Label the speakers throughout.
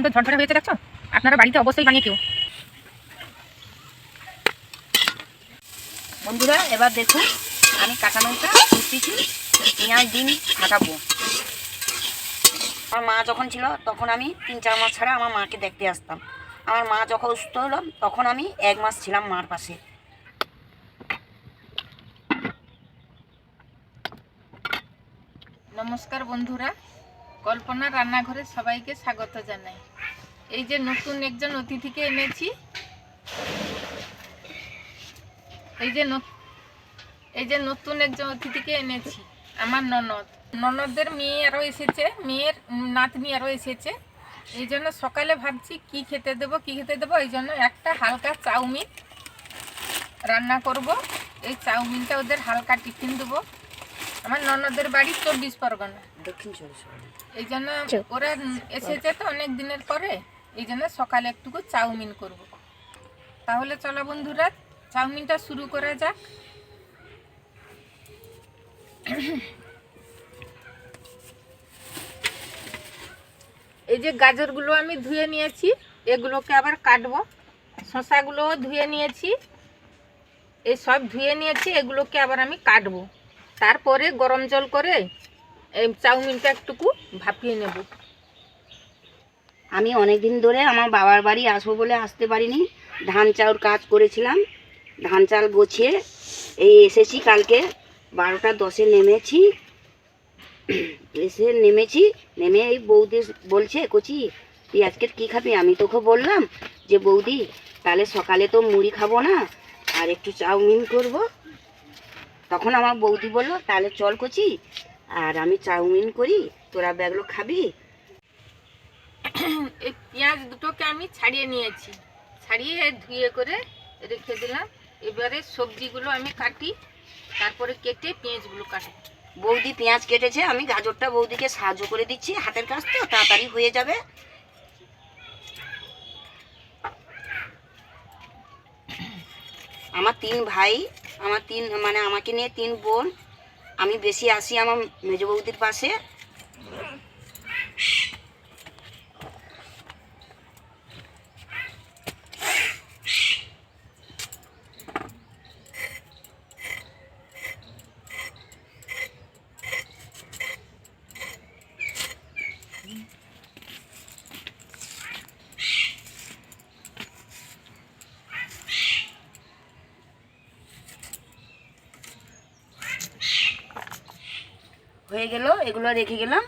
Speaker 1: সুন্দর ঝরঝরে হয়েছে, দেখছ? আপনারা বাড়িতে অবশ্যই বানিয়ে কেউ
Speaker 2: বন্ধুরা, এবার দেখুন, আমি কাঁচা লঙ্কা কুচিছি পেঁয়াজ, ডিম ফাটাবো আমার মা যখন ছিল, তখন আমি তিন চার মাস ছাড়া আমার মাকে দেখতে আসতাম। আমার মা যখন অসুস্থ হলো, তখন আমি এক মাস ছিলাম মার পাশে।
Speaker 1: নমস্কার বন্ধুরা কল্পনা রান্নাঘরে সবাইকে স্বাগত জানাই। এই যে নতুন একজন অতিথিকে এনেছি। এই যে এই যে নতুন একজন অতিথিকে এনেছি, আমার ননদ। ননদের মেয়ে আরও এসেছে, মেয়ের নাতনি আরও এসেছে। এই জন্য সকালে ভাবছি কি খেতে দেবো, কি খেতে দেবো, এই জন্য একটা হালকা চাউমিন রান্না করব। এই চাউমিনটা ওদের হালকা টিফিন দেবো। আমার ননদের বাড়ি চব্বিশ পরগনা।
Speaker 2: দক্ষিণ চব্বিশ
Speaker 1: এই জন্য ওরা এসেছে তো অনেক দিনের পরে এই জন্য সকালে একটুকু চাউমিন করব। তাহলে চলো বন্ধুরা চাউমিনটা শুরু করা যাক। এই যে গাজরগুলো আমি ধুয়ে নিয়েছি এগুলোকে আবার কাটবো। শশাগুলোও ধুয়ে নিয়েছি। এই সব ধুয়ে নিয়েছি এগুলোকে আবার আমি কাটবো। তারপরে গরম জল করে এই চাউমিনটা একটুকু ভাপিয়ে নেব।
Speaker 2: আমি অনেক দিন ধরে আমার বাবার বাড়ি আসব বলে আসতে পারিনি। ধান চাউর কাজ করেছিলাম। ধান চাল গোছিয়ে এই এসেছি কালকে বারোটা দশে নেমেছি। এসে নেমেছি, নেমে এই বৌদি বলছে, কচি, তুই আজকে কী খাবি? আমি তোকে বললাম যে, বৌদি, তাহলে সকালে তো মুড়ি খাব না, আর একটু চাউমিন করব। তখন আমার বৌদি বলল তাহলে চল কচি আর আমি চাউমিন করি তোরা ব্যাগগুলো খাবি?
Speaker 1: এই পেঁয়াজ দুটোকে আমি ছাড়িয়ে নিয়েছি। ছাড়িয়ে ধুয়ে করে রেখে দিলাম। এবারে সবজিগুলো আমি কাটি তারপরে কেটে পেঁয়াজগুলো কাটি
Speaker 2: বৌদি পেঁয়াজ কেটেছে আমি গাজরটা বৌদিকে সাহায্য করে দিচ্ছি। হাতের কাজ তো তাড়াতাড়ি হয়ে যাবে। আমার তিন ভাই আমার তিন মানে আমাকে নিয়ে তিন বোন। আমি বেশি আসি আমার মেজবৌদির পাশে। হয়ে গেল, এগুলো রেখে গেলাম।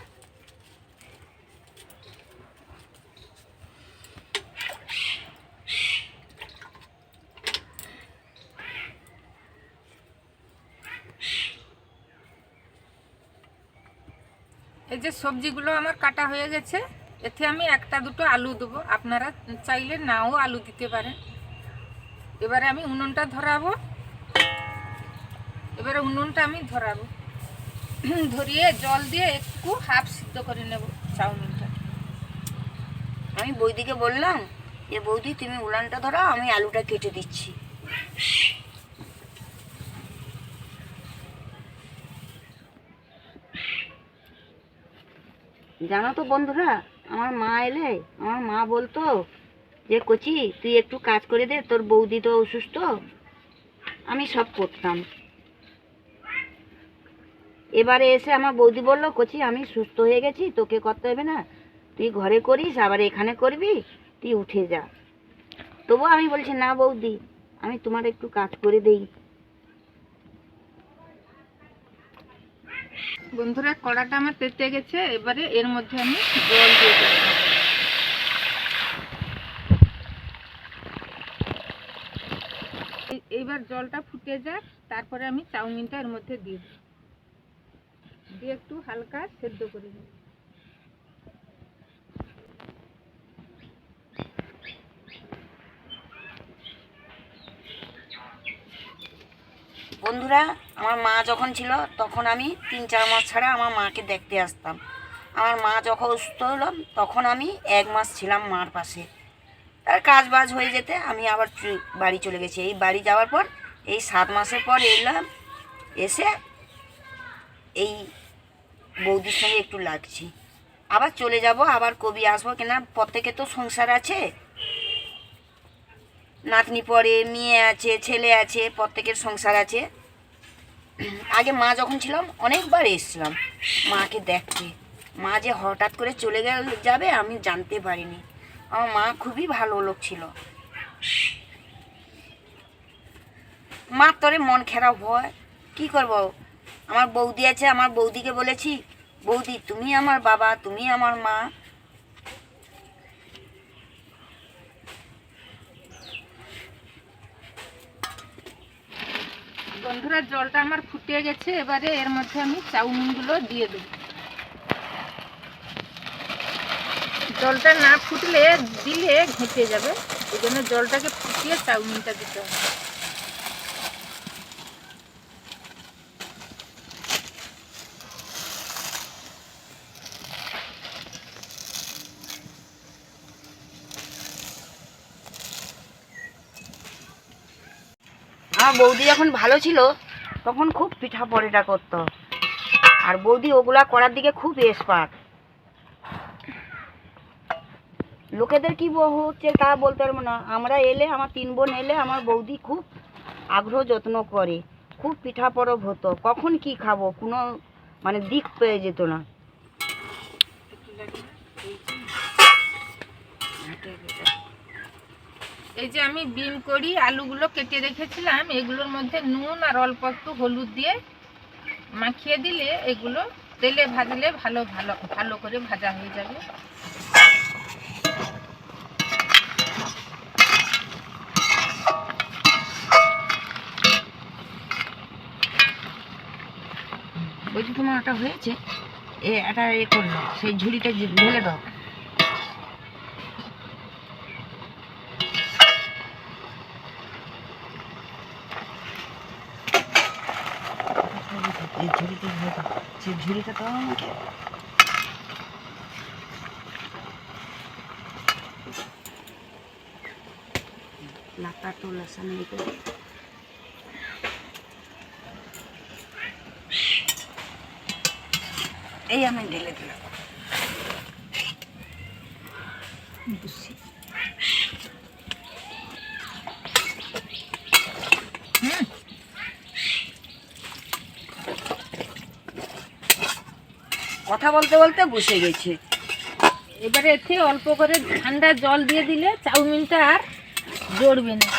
Speaker 1: এই যে সবজিগুলো আমার কাটা হয়ে গেছে, এতে আমি একটা দুটো আলু দেবো। আপনারা চাইলে নাও আলু দিতে পারেন। এবারে আমি উনুনটা ধরাবো। এবারে উনুনটা আমি ধরাবো। ধরিয়ে জল দিয়ে একটু হাফ সিদ্ধ করে নেব চাউমিনটা।
Speaker 2: আমি বৌদিকে বললাম যে বৌদি, তুমি উলানটা ধরাও, আমি আলুটা কেটে দিচ্ছি। জানো তো বন্ধুরা, আমার মা এলে, আমার মা বলতো যে, কচি, তুই একটু কাজ করে দে, তোর বৌদি তো অসুস্থ, আমি সব করতাম। এবারে এসে আমার বৌদি বলল, কচি, আমি সুস্থ হয়ে গেছি, তোকে করতে হবে না। তুই ঘরে করিস, আবার এখানে করবি, তুই উঠে যা। তবু আমি বলছি, না বৌদি, আমি তোমার একটু কাজ করে দেই।
Speaker 1: বন্ধুরা, কড়াটা আমার তেতে গেছে, এবারে এর মধ্যে আমি জল দিয়ে দেবো। এই- এইবার জলটা ফুটে যাক, তারপরে আমি চাউমিনটা এর মধ্যে দিয়ে দেবো। দিয়ে একটু হালকা সেদ্ধ করে দেবো
Speaker 2: বন্ধুরা, আমার মা যখন ছিল, তখন আমি তিন চার মাস ছাড়া আমার মাকে দেখতে আসতাম। আমার মা যখন অসুস্থ হলো, তখন আমি এক মাস ছিলাম মার পাশে। তার কাজ বাজ হয়ে যেতে আমি আবার বাড়ি চলে গেছি। এই বাড়ি যাওয়ার পর, এই সাত মাসের পর এলাম, এসে এই বৌদির সঙ্গে একটু লাগছি। আবার চলে যাব, আবার কবি আসব কেনা প্রত্যেকে তো সংসার আছে। নাতনি পরে মেয়ে আছে, ছেলে আছে, প্রত্যেকের সংসার আছে। আগে মা যখন ছিলাম, অনেকবার এসেছিলাম মাকে দেখতে। মা যে হঠাৎ করে চলে গেল যাবে, আমি জানতে পারিনি। আমার মা খুবই ভালো লোক ছিল। মার তরে মন খারাপ হয়। কি করব? আমার বৌদি আছে, আমার বৌদিকে বলেছি, বৌদি, তুমি আমার বাবা, তুমি আমার মা।
Speaker 1: বন্ধুরা, জলটা আমার ফুটে গেছে, এবারে এর মধ্যে আমি চাউমিনগুলো দিয়ে দেবো। জলটা না ফুটলে দিলে ঘেঁটে যাবে, এই জন্য জলটাকে ফুটিয়ে চাউমিনটা দিতে হবে।
Speaker 2: বৌদি যখন ভালো ছিল, তখন খুব পিঠা পরেটা করতো। আর বৌদি ওগুলা করার দিকে খুব এক্সপার্ট লোকেদের কি হচ্ছে তা বলতে পারব না। আমরা এলে, আমার তিন বোন এলে, আমার বৌদি খুব আগ্রহ যত্ন করে। খুব পিঠা পরব হতো। কখন কি খাব? কোনো মানে দিক পেয়ে যেত না।
Speaker 1: এই যে আমি বিন করি, আলুগুলো কেটে রেখেছিলাম, এগুলোর মধ্যে নুন আর অল্প একটু হলুদ দিয়ে মাখিয়ে দিলে এগুলো তেলে ভাজলে ভালো ভালো ভালো করে ভাজা হয়ে যাবে।
Speaker 2: বলছি তোমার ওটা হয়েছে, এ, এটা এ করল, সেই ঝুড়িটা ঢেলে দাও এই ঝুড়িতে ঢেলে দাও সেই ঝুড়িটা দাও আমাকে লাতা তো লসান রেখে এই আমি ঢেলে দিলাম
Speaker 1: হুম
Speaker 2: কথা বলতে বলতে বসে গেছে।
Speaker 1: এবারে এতে অল্প করে ঠান্ডা জল দিয়ে দিলে চাউমিনটা আর জড়বে না।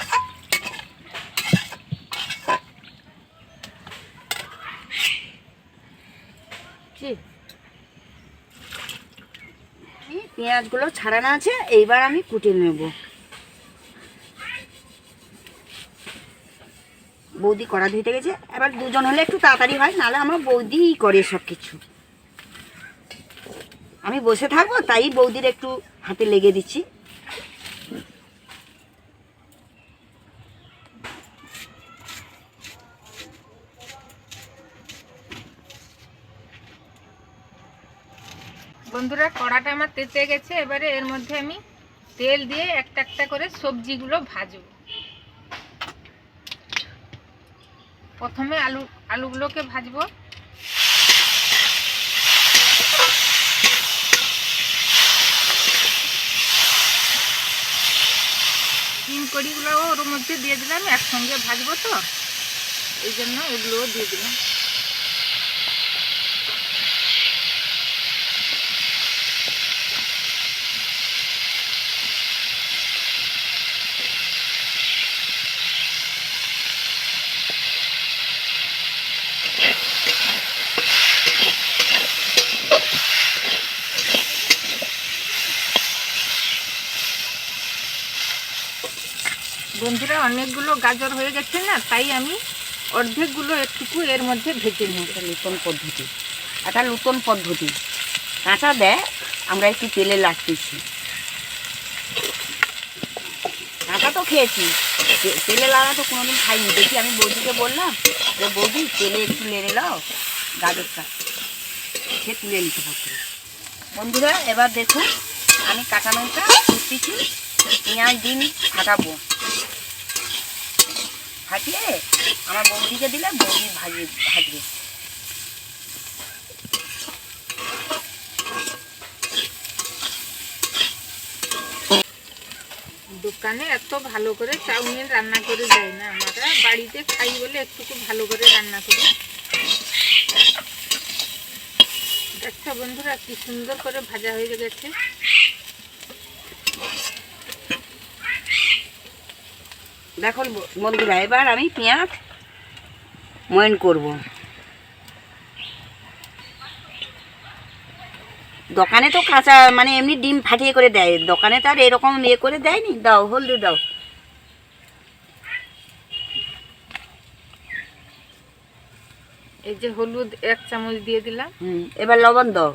Speaker 2: পেঁয়াজগুলো ছাড়ানো আছে, এইবার আমি কুটে নেব। বৌদি কড়া ধুইতে গেছে, এবার দুজন হলে একটু তাড়াতাড়ি হয়, নাহলে আমার বৌদিই করে সব কিছু আমি বসে থাকব, তাই বৌদির একটু হাতে লেগে দিচ্ছি।
Speaker 1: বন্ধুরা, কড়াটা আমার তেতে গেছে, এবারে এর মধ্যে আমি তেল দিয়ে একটা একটা করে সবজিগুলো ভাজবো। প্রথমে আলু, আলুগুলোকে ভাজবো। কড়িগুলো ওর মধ্যে দিয়ে দিলাম একসঙ্গে ভাজবো তো। এই জন্য এগুলোও দিয়ে দিলাম বন্ধুরা অনেকগুলো গাজর হয়ে গেছে না, তাই আমি অর্ধেকগুলো একটুকু এর মধ্যে ভেজে
Speaker 2: নিই। নূতন পদ্ধতি। একটা নূতন পদ্ধতি। কাঁচা দেয়, আমরা একটু তেলে লাগতেছি কাঁচা তো খেয়েছি। তেলে লাগা তো কোনোদিন খাইনি। দেখি আমি বৌদিকে বললাম যে, বৌদি, তেলে একটু নেড়ে নাও গাজরটা। সে তুলে নিতে পারতো বন্ধুরা, এবার দেখুন আমি কাঁচা লঙ্কা কুচতেছি পেঁয়াজ দিন ফাটাবো। ফাটিয়ে আমার বৌদিকে দিলে বৌদি ভাজি, ভাজবে।
Speaker 1: দোকানে এত ভালো করে চাউমিন রান্না করে দেয় না আমরা, বাড়িতে খাই বলে একটুকু ভালো করে রান্না করি। দেখছ বন্ধুরা, কি সুন্দর করে ভাজা হয়ে গেছে।
Speaker 2: দেখো বন্ধুরা এবার আমি পেঁয়াজ ময়ন করব। দোকানে তো কাঁচা মানে এমনি ডিম ফাটিয়ে করে দেয়। দোকানে তো আর এরকম ইয়ে করে দেয়নি। দাও হলদি দাও।
Speaker 1: এই যে হলুদ এক চামচ দিয়ে দিলাম।
Speaker 2: এবার লবণ দাও।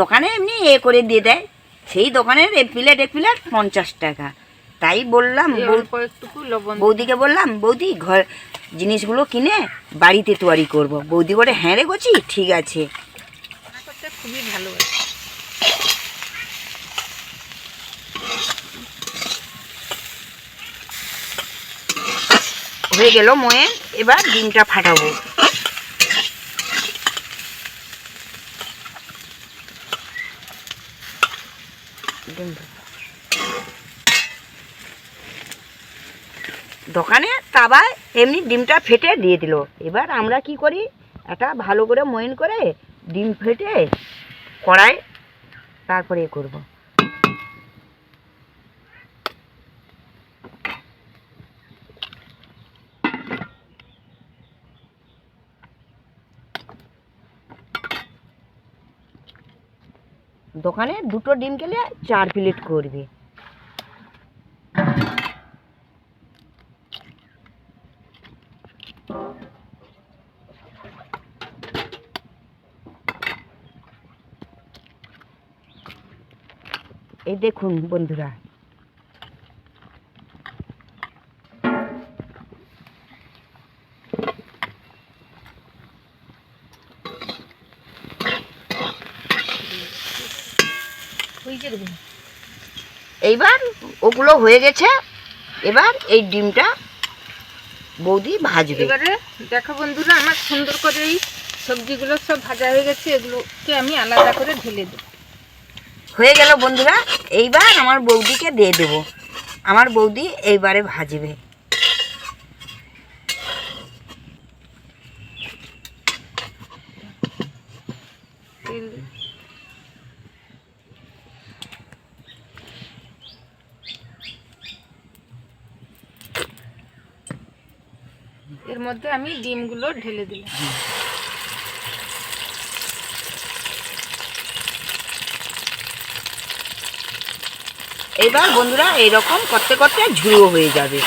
Speaker 2: দোকানে এমনি এ করে দিয়ে দেয়। সেই দোকানের এক প্লেট এক প্লেট পঞ্চাশ টাকা। তাই বললাম বৌদিকে বললাম বৌদি ঘর জিনিসগুলো কিনে বাড়িতে তৈরি করব। বৌদি করে হ্যাঁ রে গছি ঠিক আছে।
Speaker 1: খুবই ভালোবাসি।
Speaker 2: হয়ে গেল ময়ে এবার ডিমটা ফাটাবো। ডিমটা। দোকানে তাবায় এমনি ডিমটা ফেটে দিয়ে দিল। এবার আমরা কি করি? একটা ভালো করে ময়ন করে ডিম ফেটে কড়াই তারপরে এ করব। দোকানে দুটো ডিম খেলে চার প্লেট করবে এই দেখুন বন্ধুরা। এইবার ওগুলো হয়ে গেছে। এবার এই ডিমটা বৌদি ভাজবে।
Speaker 1: এবারে দেখো বন্ধুরা আমার সুন্দর করে এই সবজিগুলো সব ভাজা হয়ে গেছে। এগুলোকে আমি আলাদা করে ঢেলে দেবো।
Speaker 2: হয়ে গেল বন্ধুরা, এইবার আমার বৌদিকে দিয়ে দেবো। আমার বৌদি এইবারে ভাজবে।
Speaker 1: এর মধ্যে আমি ডিমগুলো ঢেলে দিলাম।
Speaker 2: এইবার বন্ধুরা এইরকম করতে করতে ঝুড়ো হয়ে যাবে।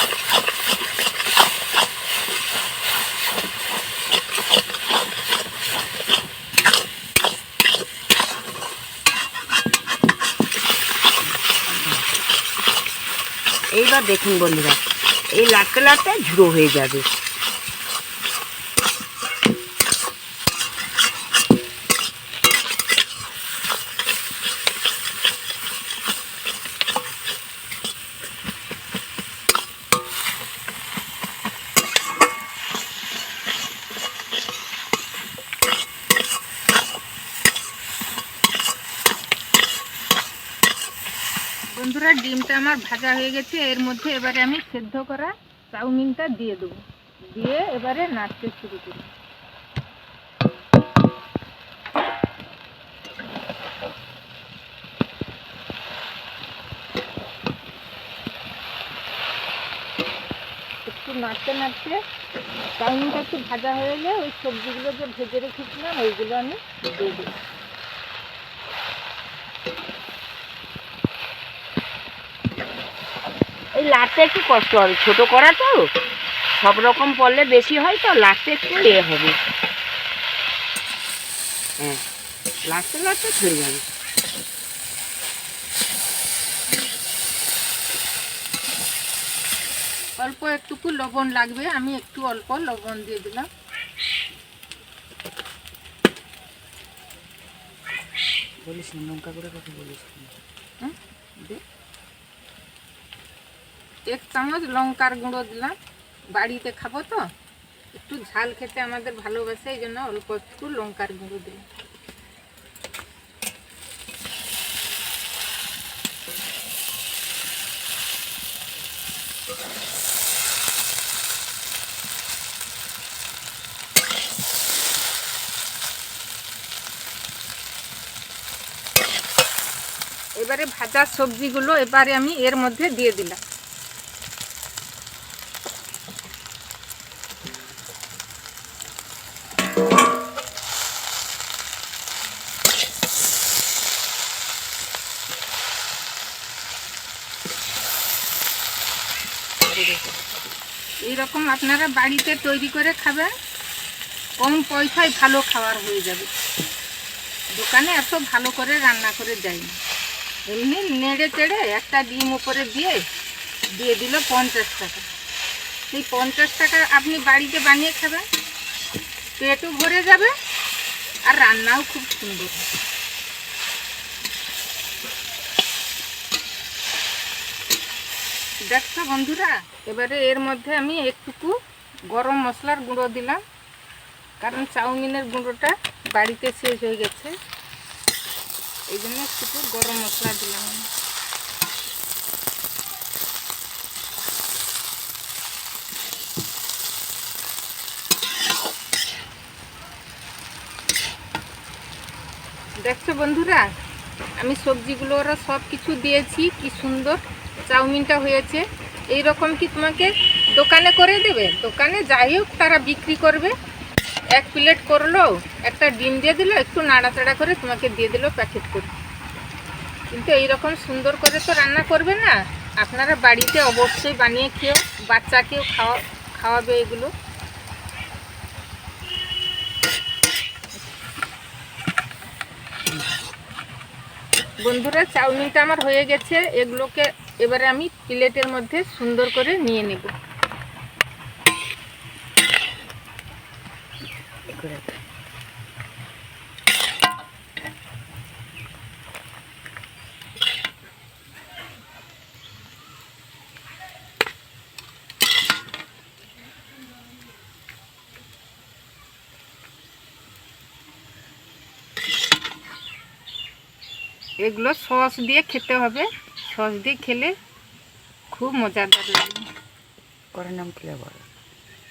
Speaker 2: এইবার দেখুন বন্ধুরা, এই লাটতে লাটতে ঝুড়ো হয়ে যাবে
Speaker 1: বন্ধুরা ডিমটা আমার ভাজা হয়ে গেছে, এর মধ্যে এবারে আমি সেদ্ধ করা চাউমিনটা দিয়ে দেবো। দিয়ে এবারে নাড়তে শুরু করি। একটু নাড়তে নাড়তে চাউমিনটা একটু ভাজা হয়ে গেলে ওই সবজিগুলো যে ভেজে রেখেছিলাম, ওইগুলো আমি দিয়ে দেবো।
Speaker 2: লাটতে একটু কষ্ট হবে। ছোট করা তো সব রকম পড়লে বেশি হয় তো লাটতে একটু ইয়ে হবে। হ্যাঁ লাটতে লাটতে ছেড়ে যাবে।
Speaker 1: অল্প একটুকু লবণ লাগবে আমি একটু অল্প লবণ দিয়ে দিলাম।
Speaker 2: বলিস না লঙ্কা করে কথা বলিস
Speaker 1: হুম? এক চামচ লঙ্কার গুঁড়ো দিলাম। বাড়িতে খাব তো। একটু ঝাল খেতে আমাদের ভালোবাসে, এই জন্য অল্প একটু লঙ্কার গুঁড়ো দিলাম। এবারে ভাজা সবজিগুলো এবারে আমি এর মধ্যে দিয়ে দিলাম এইরকম আপনারা বাড়িতে তৈরি করে খাবেন, কম পয়সায় ভালো খাবার হয়ে যাবে। দোকানে এত ভালো করে রান্না করে দেয় এমনি নেড়ে চেড়ে একটা ডিম উপরে দিয়ে দিয়ে দিল পঞ্চাশ টাকা। সেই পঞ্চাশ টাকা আপনি বাড়িতে বানিয়ে খাবেন, পেটও ভরে যাবে আর রান্নাও খুব সুন্দর। দেখছ বন্ধুরা, এবারে এর মধ্যে আমি একটুকু গরম মশলার গুঁড়ো দিলাম। কারণ চাউমিনের গুঁড়োটা বাড়িতে শেষ হয়ে গেছে। এই জন্য একটু গরম মশলা দিলাম দেখছ বন্ধুরা, আমি সবজিগুলো ওরা সব কিছু দিয়েছি, কি সুন্দর চাউমিনটা হয়েছে। এই রকম কি তোমাকে দোকানে করে দেবে। দোকানে যাই হোক, তারা বিক্রি করবে। এক প্লেট করল, একটা ডিম দিয়ে দিল, একটু নাড়াচাড়া করে তোমাকে দিয়ে দিল প্যাকেট করে। কিন্তু এই রকম সুন্দর করে তো রান্না করবে না। আপনারা বাড়িতে অবশ্যই বানিয়ে খেয়েও বাচ্চাকেও খাওয়া, খাওয়াবে এগুলো। বন্ধুরা, চাউমিনটা আমার হয়ে গেছে। এগুলোকে এবারে আমি প্লেটের মধ্যে সুন্দর করে নিয়ে নেব। এগুলো সস দিয়ে খেতে হবে। সস দিয়ে খেলে খুব মজাদার লাগবে
Speaker 2: করার নাম কি বলো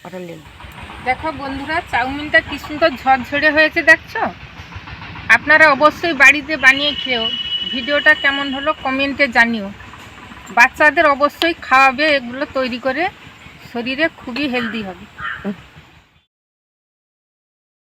Speaker 2: অর্ডার নিলাম
Speaker 1: দেখো বন্ধুরা, চাউমিনটা কি সুন্দর ঝরঝরে হয়েছে, দেখছ? আপনারা অবশ্যই বাড়িতে বানিয়ে খেয়েও ভিডিওটা কেমন হলো কমেন্টে জানিও। বাচ্চাদের অবশ্যই খাওয়াবে এগুলো তৈরি করে, শরীরে খুবই হেলদি হবে।